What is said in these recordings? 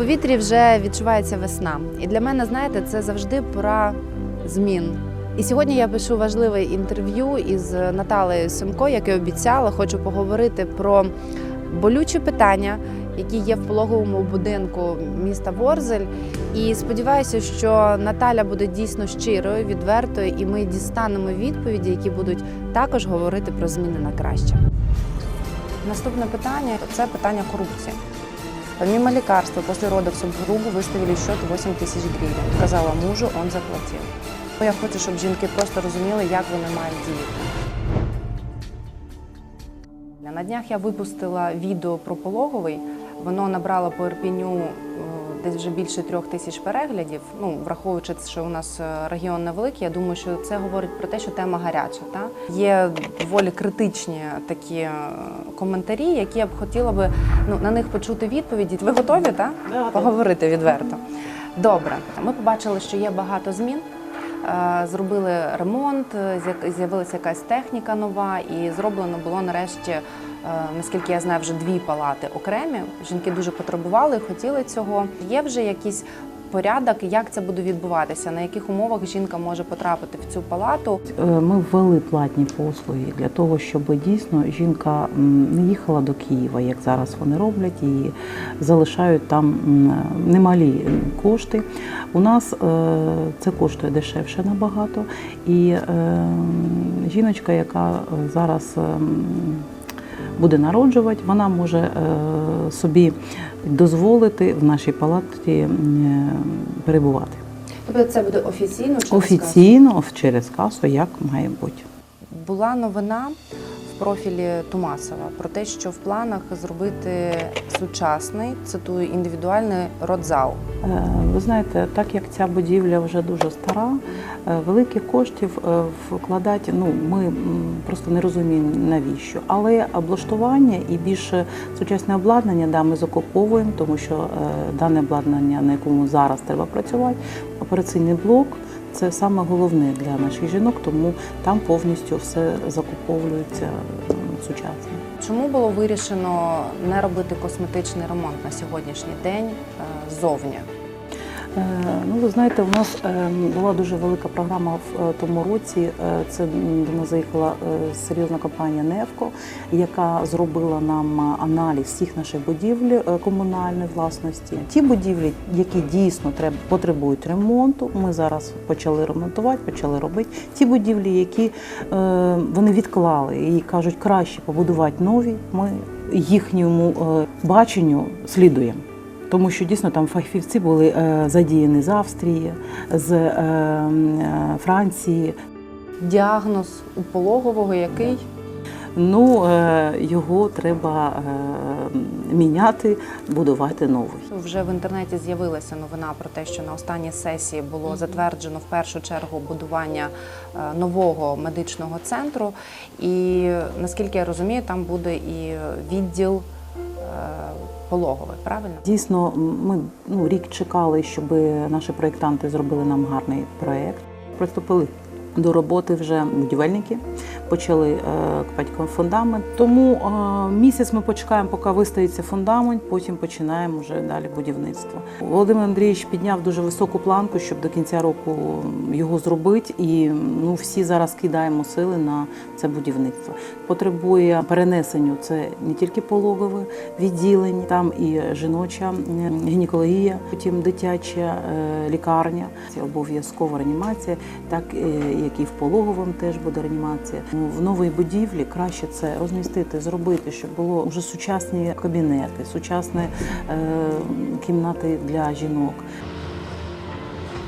повітрі вже відчувається весна. І для мене, знаєте, це завжди пора змін. І сьогодні я пишу важливе інтерв'ю із Наталею Семко, як і обіцяла. Хочу поговорити про болючі питання, які є в пологовому будинку міста Ворзель. І сподіваюся, що Наталя буде дійсно щирою, відвертою, і ми дістанемо відповіді, які будуть також говорити про зміни на краще. Наступне питання це питання коррупции. Помимо лекарства, после родов супругу выставили счет 8 тисяч гривень. Сказала мужу, он заплатив. Я хочу, щоб жінки просто розуміли, як вони мають діяти. На днях я випустила відео про пологовий. Воно набрало по Ірпіню е, десь вже більше трьох тисяч переглядів. Ну, враховуючи, що у нас е, регіон невеликий, я думаю, що це говорить про те, що тема гаряча. Та? Є доволі критичні такі е, коментарі, які я б хотіла би ну, на них почути відповіді. Ви готові так? поговорити відверто? Добре, ми побачили, що є багато змін. Е, Зробили ремонт, з'я- з'явилася якась техніка нова, і зроблено було нарешті, наскільки я знаю, вже дві палати окремі. Жінки дуже потребували, хотіли цього. Є вже якийсь порядок, як це буде відбуватися, на яких умовах жінка може потрапити в цю палату. Е, Ми ввели платні послуги для того, щоб дійсно жінка не їхала до Києва, як зараз вони роблять, і залишають там немалі кошти. У нас е, це коштує дешевше набагато. І е, жіночка, яка е, зараз ем, буде народжувати, вона може е, собі дозволити в нашій палаті перебувати. Тобто це буде офіційно чи Офіційно через касу, як має бути. була новина профілі Тумасова про те, що в планах зробити сучасний, цитую, індивідуальний родзал. Е, Ви знаєте, так як ця будівля вже дуже стара, е, великих коштів е, вкладати, ну ми просто не розуміємо навіщо. Але облаштування і більше сучасне обладнання, да, ми закуповуємо, тому що дане обладнання, на якому зараз треба працювати, операційний блок. Це саме головне для наших жінок, тому там повністю все закуповується сучасно. Чому було вирішено не робити косметичний ремонт на сьогоднішній день е, ззовні? Е, Ну, ви знаєте, у нас е, була дуже велика програма в е, тому році. Це до нас заїхала серйозна компанія Невко, яка зробила нам аналіз всіх наших будівель комунальної власності. Ті будівлі, які дійсно потребують ремонту. Ми зараз почали ремонтувати, почали робити. Ті будівлі, які вони відклали і кажуть, краще побудувати нові. Ми їхньому баченню слідуємо. Тому що дійсно там фахівці були е, задіяні з Австрії, з е, е, Франції. Діагноз у пологового який? Ну його треба міняти, будувати новий. Вже в інтернеті з'явилася новина про те, що на останній сесії було затверджено в першу чергу будування нового медичного центру. І наскільки я розумію, там буде і відділ пологовий, правильно? Дійсно, ми ну, рік чекали, щоб наші проєктанти зробили нам гарний проєкт. Приступили до роботи вже будівельники, почали е, копати фундамент. Тому е, місяць ми почекаємо, поки вистоїться фундамент, потім починаємо вже далі будівництво. Володимир Андрійович підняв дуже високу планку, щоб до кінця року його зробити. І ну, всі зараз кидаємо сили на це будівництво. Потребує перенесенню це не тільки пологове відділення, там і жіноча гінекологія, потім дитяча е, лікарня. Це обов'язкова реанімація, так як і в пологовому теж буде реанімація. В новій будівлі краще це розмістити, зробити, щоб було вже сучасні кабінети, сучасні е, кімнати для жінок.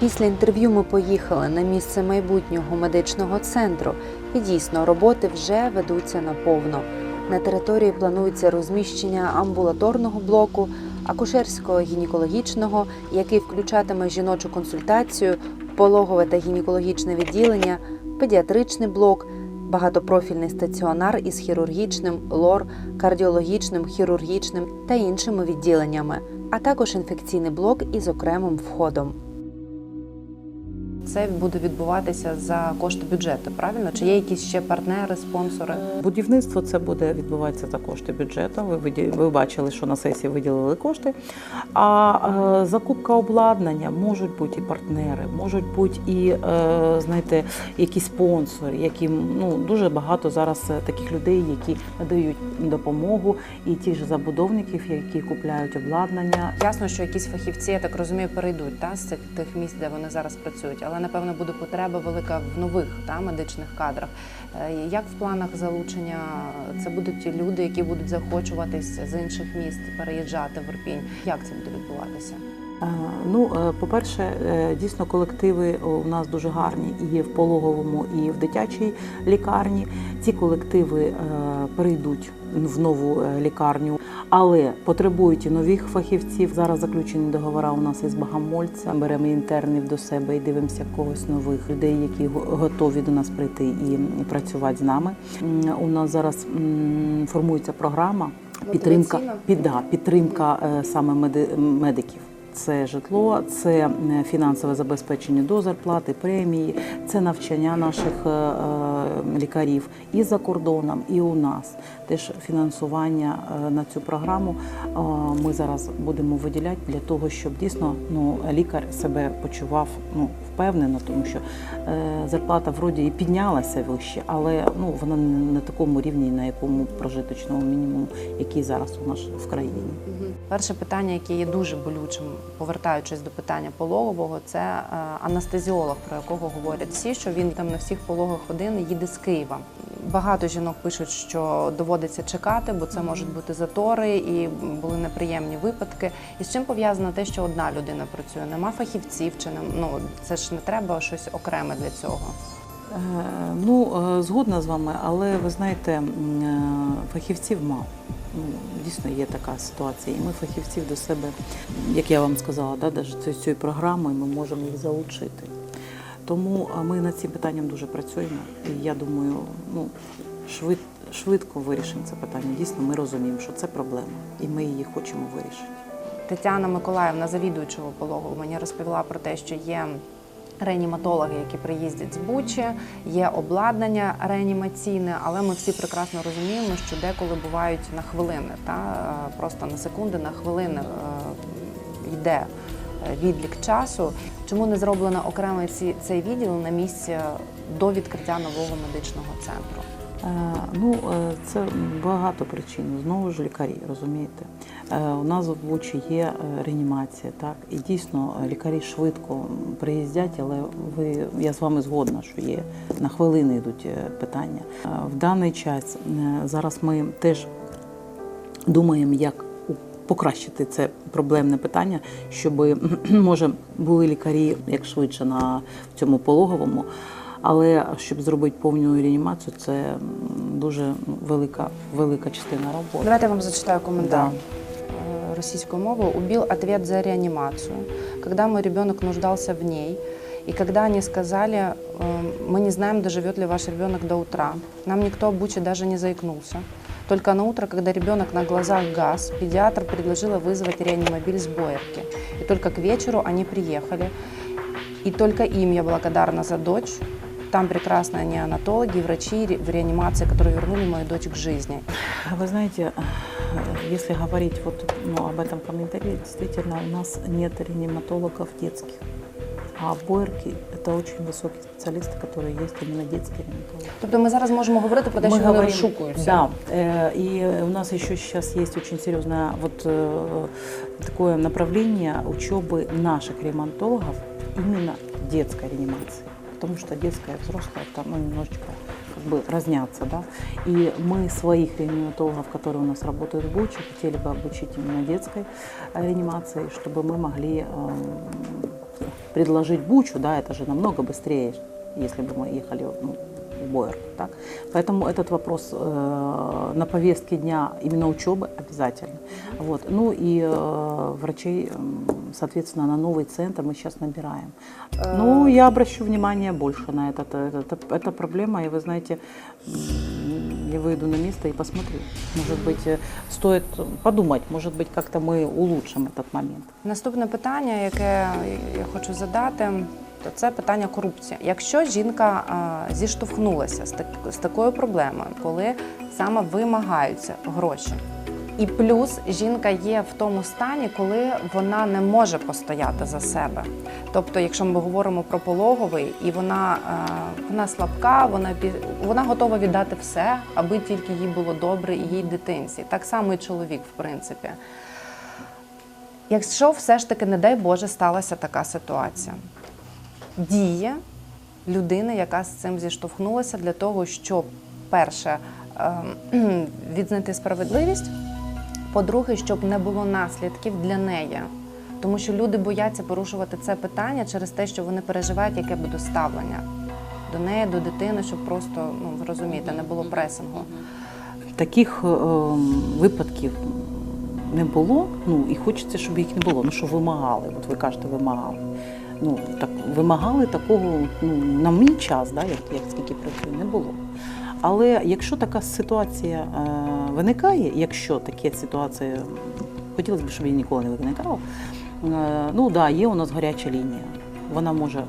Після інтерв'ю ми поїхали на місце майбутнього медичного центру, і дійсно роботи вже ведуться наповно. На території планується розміщення амбулаторного блоку, акушерського гінекологічного, який включатиме жіночу консультацію, пологове та гінекологічне відділення, педіатричний блок, багатопрофільний стаціонар із хірургічним, лор, кардіологічним, хірургічним та іншими відділеннями, а також інфекційний блок із окремим входом. Це буде відбуватися за кошти бюджету, правильно? Чи є якісь ще партнери, спонсори? Будівництво це буде відбуватися за кошти бюджету. Ви ви бачили, що на сесії виділили кошти. А е, закупка обладнання можуть бути і партнери, можуть бути і е, знаєте, якісь спонсори, які ну дуже багато зараз е, таких людей, які надають допомогу, і ті ж забудовників, які купляють обладнання. Ясно, що якісь фахівці, я так розумію, перейдуть та, з цих тих місць, де вони зараз працюють, але напевно буде потреба велика в нових та, медичних кадрах. Е, Як в планах залучення це будуть ті люди, які будуть захочуватись з інших міст переїжджати в Ірпінь? Як це буде відбуватися? Е, Ну, е, по-перше, дійсно колективи у нас дуже гарні і в пологовому, і в дитячій лікарні. Ці колективи перейдуть в нову лікарню, але потребують і нових фахівців. Зараз заключені договори у нас із Багамольця. Беремо інтернів до себе і дивимося когось нових людей, які готові до нас прийти і працювати з нами. У нас зараз формується програма. Підтримка, Мотиваційна? під, да, підтримка е, саме меди- медиків. Це житло, це е, фінансове забезпечення до зарплати, премії, це навчання наших е, е, лікарів і за кордоном, і у нас. Теж фінансування на цю програму ми зараз будемо виділяти для того, щоб дійсно ну, лікар себе почував ну, впевнено, тому що е, зарплата вроді і піднялася вище, але ну, вона не на такому рівні, на якому прожиточному мінімуму, який зараз у нас в країні. Перше питання, яке є дуже болючим, повертаючись до питання пологового, це е, анестезіолог, про якого говорять всі, що він там на всіх пологах один їде з Києва. Багато жінок пишуть, що доводиться чекати, бо це можуть бути затори і були неприємні випадки. І з чим пов'язано те, що одна людина працює? Нема фахівців чи не ну це ж не треба щось окреме для цього. Е, Ну, е, згодна з вами, але ви знаєте, е, фахівців мало. Ну, дійсно є така ситуація. І ми фахівців до себе, як я вам сказала, да, навіть цією цією програмою ми можемо їх залучити. Тому ми над цим питанням дуже працюємо. І я думаю, ну, швид, швидко вирішимо це питання. Дійсно, ми розуміємо, що це проблема, і ми її хочемо вирішити. Тетяна Миколаївна, завідуючого пологу, мені розповіла про те, що є реаніматологи, які приїздять з Бучі, є обладнання реанімаційне, але ми всі прекрасно розуміємо, що деколи бувають на хвилини, та просто на секунди, на хвилини е, йде відлік часу. Чому не зроблено окремо ці, цей відділ на місці до відкриття нового медичного центру? Е, Ну, е, це багато причин. Знову ж лікарі, розумієте. Е, У нас в Бучі є реанімація, так, і дійсно лікарі швидко приїздять, але ви, я з вами згодна, що є на хвилини йдуть питання. В даний час зараз ми теж думаємо, як покращити це проблемне питання, щоб може були лікарі як швидше на цьому пологовому. Але щоб зробити повну реанімацію, це м, дуже ну, велика, велика частина роботи. Давайте я вам зачитаю коментар. Да. Э, Российскую мову убил ответ за реанимацию, когда мой ребенок нуждался в ней, и когда они сказали, э, мы не знаем, доживет ли ваш ребенок до утра. Нам никто об Буче даже не заикнулся. Только на утро, когда ребенок на глазах газ, педиатр предложила вызвать реанимобиль с Боярки. И только к вечеру они приехали. И только им я благодарна за дочь. Там прекрасные неонатологи, врачи в реанимации, которые вернули мою дочь к жизни. Вы знаете, если говорить вот ну, об этом комментарии, действительно у нас нет реаниматологов детских. А в Бойерке это очень высокие специалисты, которые есть именно детские реаниматологи. Тобто ми зараз можемо говорити про те, що вони розшукуються. Да, э, и у нас еще сейчас есть очень серьезное вот э, такое направление учебы наших реаниматологов именно детской реанимации. Потому что детская и взрослая там ну, немножечко как бы разнятся, да. И мы своих реаниматологов, которые у нас работают в Буче, хотели бы обучить именно детской э, реанимации, чтобы мы могли э, предложить Бучу, да, это же намного быстрее, если бы мы ехали ну, в Боярку, так. Поэтому этот вопрос э, на повестке дня именно учебы обязательно. Вот. Ну и э, врачей, м, соответственно, на новый центр мы сейчас набираем. Ну, я обращу внимание больше на этот, это, это проблема, и вы знаете, м, я выйду на место и посмотрю. Может быть, э, стоит подумать, может быть, как-то мы улучшим этот момент. Наступне питання, яке я хочу задати. Тобто це питання корупції. Якщо жінка а, зіштовхнулася з, так, з такою проблемою, коли саме вимагаються гроші. І плюс жінка є в тому стані, коли вона не може постояти за себе. Тобто, якщо ми говоримо про пологовий, і вона, е, вона слабка, вона вона готова віддати все, аби тільки їй було добре і їй дитинці. Так само і чоловік, в принципі. Якщо все ж таки, не дай Боже, сталася така ситуація, діє людина, яка з цим зіштовхнулася для того, щоб перше ем, відзнайти справедливість, по-друге, щоб не було наслідків для неї. Тому що люди бояться порушувати це питання через те, що вони переживають, яке буде ставлення до неї, до дитини, щоб просто, ну розумієте, не було пресингу. Таких е, випадків не було. Ну і хочеться, щоб їх не було. Ну що вимагали? От ви кажете, вимагали. Ну так вимагали такого, ну на мій час, да, як, як скільки працюю, не було. Але якщо така ситуація е, виникає, якщо така ситуація, хотілося б, щоб її ніколи не виникало, е, ну да, є у нас гаряча лінія. Вона може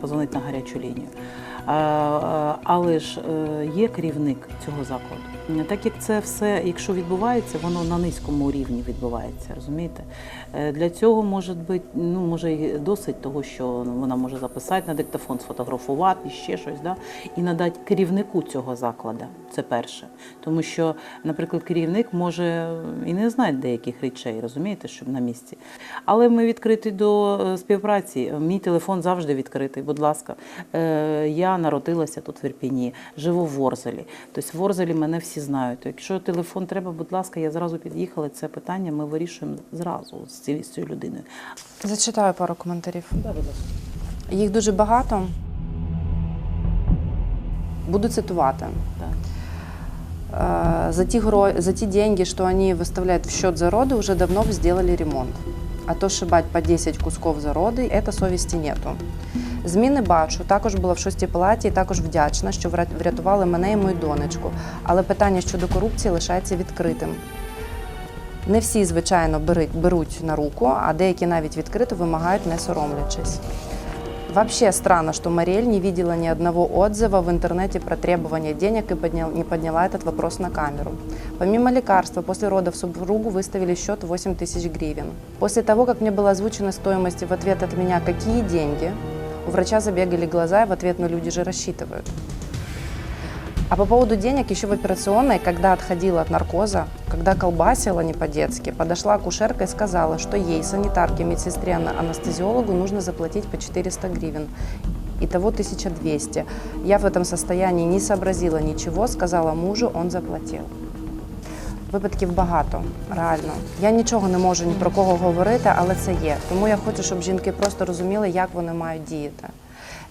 позвонити на гарячу лінію. Е, е, Але ж є керівник цього закладу. Так як це все, якщо відбувається, воно на низькому рівні відбувається, розумієте? Е, Для цього може бути, ну може і досить того, що вона може записати на диктофон, сфотографувати, ще щось, да? і надати керівнику цього закладу. Це перше. Тому що, наприклад, керівник може і не знати деяких речей, розумієте, щоб на місці. Але ми відкриті до е, співпраці. Мій телефон завжди відкритий. Будь ласка, Е, я народилася тут в Ірпіні, живу в Ворзелі. Тобто в Ворзелі мене всі знають. Якщо телефон треба, будь ласка, я зразу під'їхала. Це питання ми вирішуємо зразу з цією, з цією людиною. Зачитаю пару коментарів. Їх дуже багато. Буду цитувати. Так. Э, За ті, гро... за ті деньги, что они выставляют в счет за роды, уже давно бы сделали ремонт. А то шибать по 10 кусков за роди, це совісті нету. Зміни бачу, також була в шостій палаті і також вдячна, що врят- врятували мене і мою донечку. Але питання щодо корупції лишається відкритим. Не всі, звичайно, беруть на руку, а деякі навіть відкрито вимагають, не соромлячись. Вообще странно, что Мариэль не видела ни одного отзыва в интернете про требование денег и поднял- не подняла этот вопрос на камеру. Помимо лекарства, после родов супругу выставили счет 8 тысяч гривен. После того, как мне была озвучена стоимость в ответ от меня «какие деньги?», у врача забегали глаза, и в ответ «ну люди же рассчитывают». А по поводу денег еще в операционной, когда отходила от наркоза, когда колбасила не по-детски, подошла акушерка и сказала, что ей, санитарке, медсестре, анестезиологу нужно заплатить по 400 гривен. Итого 1200. Я в этом состоянии не сообразила ничего, сказала мужу, он заплатил. Випадків багато, реально. Я нічого не можу ні про кого говорити, але це є. Тому я хочу, щоб жінки просто розуміли, як вони мають діяти.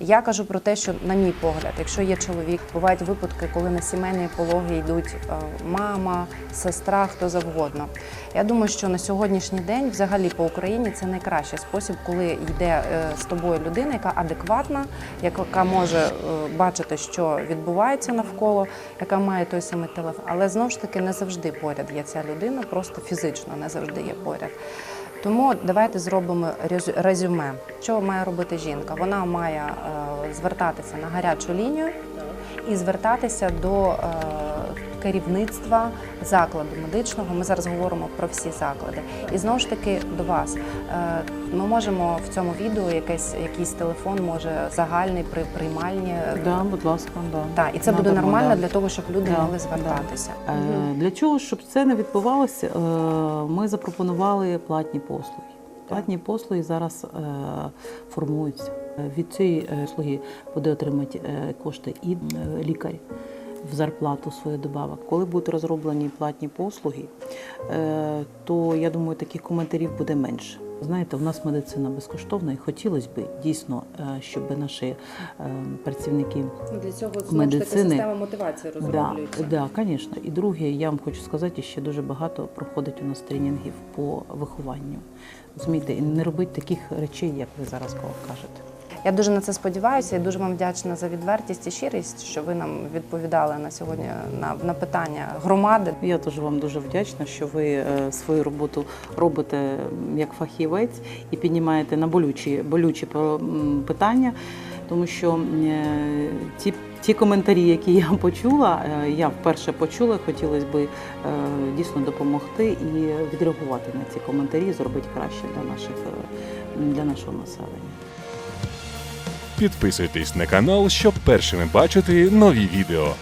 Я кажу про те, що, на мій погляд, якщо є чоловік, бувають випадки, коли на сімейні пологи йдуть е, мама, сестра, хто завгодно. Я думаю, що на сьогоднішній день, взагалі по Україні, це найкращий спосіб, коли йде е, з тобою людина, яка адекватна, яка може е, бачити, що відбувається навколо, яка має той самий телефон. Але знову ж таки не завжди поряд є ця людина, просто фізично не завжди є поряд. Тому давайте зробимо резю- резюме. Що має робити жінка? Вона має е, звертатися на гарячу лінію і звертатися до е, керівництва закладу медичного. Ми зараз говоримо про всі заклади. І знову ж таки до вас. Е, ми можемо в цьому відео якийсь, якийсь телефон, може загальний при приймальні. Да, будь ласка, да. Так, і це буде нормально да. для того, щоб люди Да, могли звертатися. Е, Для чого, щоб це не відбувалося, е, ми запропонували платні послуги. Платні послуги зараз е, формуються. Від цієї е, послуги буде отримати е, кошти і е, лікар в зарплату свою добавок. Коли будуть розроблені платні послуги, е, то я думаю, таких коментарів буде менше. Знаєте, у нас медицина безкоштовна, і хотілося б дійсно, е, щоб наші е, працівники Для цього знову ж таки, Медицини. система мотивації Да, да, звісно. І друге, я вам хочу сказати, ще дуже багато проходить у нас тренінгів по вихованню. Розумієте, і не робити таких речей, як ви зараз кажете. Я дуже на це сподіваюся і дуже вам вдячна за відвертість і щирість, що ви нам відповідали на сьогодні на, на питання громади. Я теж вам дуже вдячна, що ви е, свою роботу робите як фахівець і піднімаєте на болючі, болючі питання, тому що е, ті, ті коментарі, які я почула, е, я вперше почула, хотілося б дійсно допомогти і відреагувати на ці коментарі, зробити краще для, наших, для нашого населення. Підписуйтесь на канал, щоб першими бачити нові відео.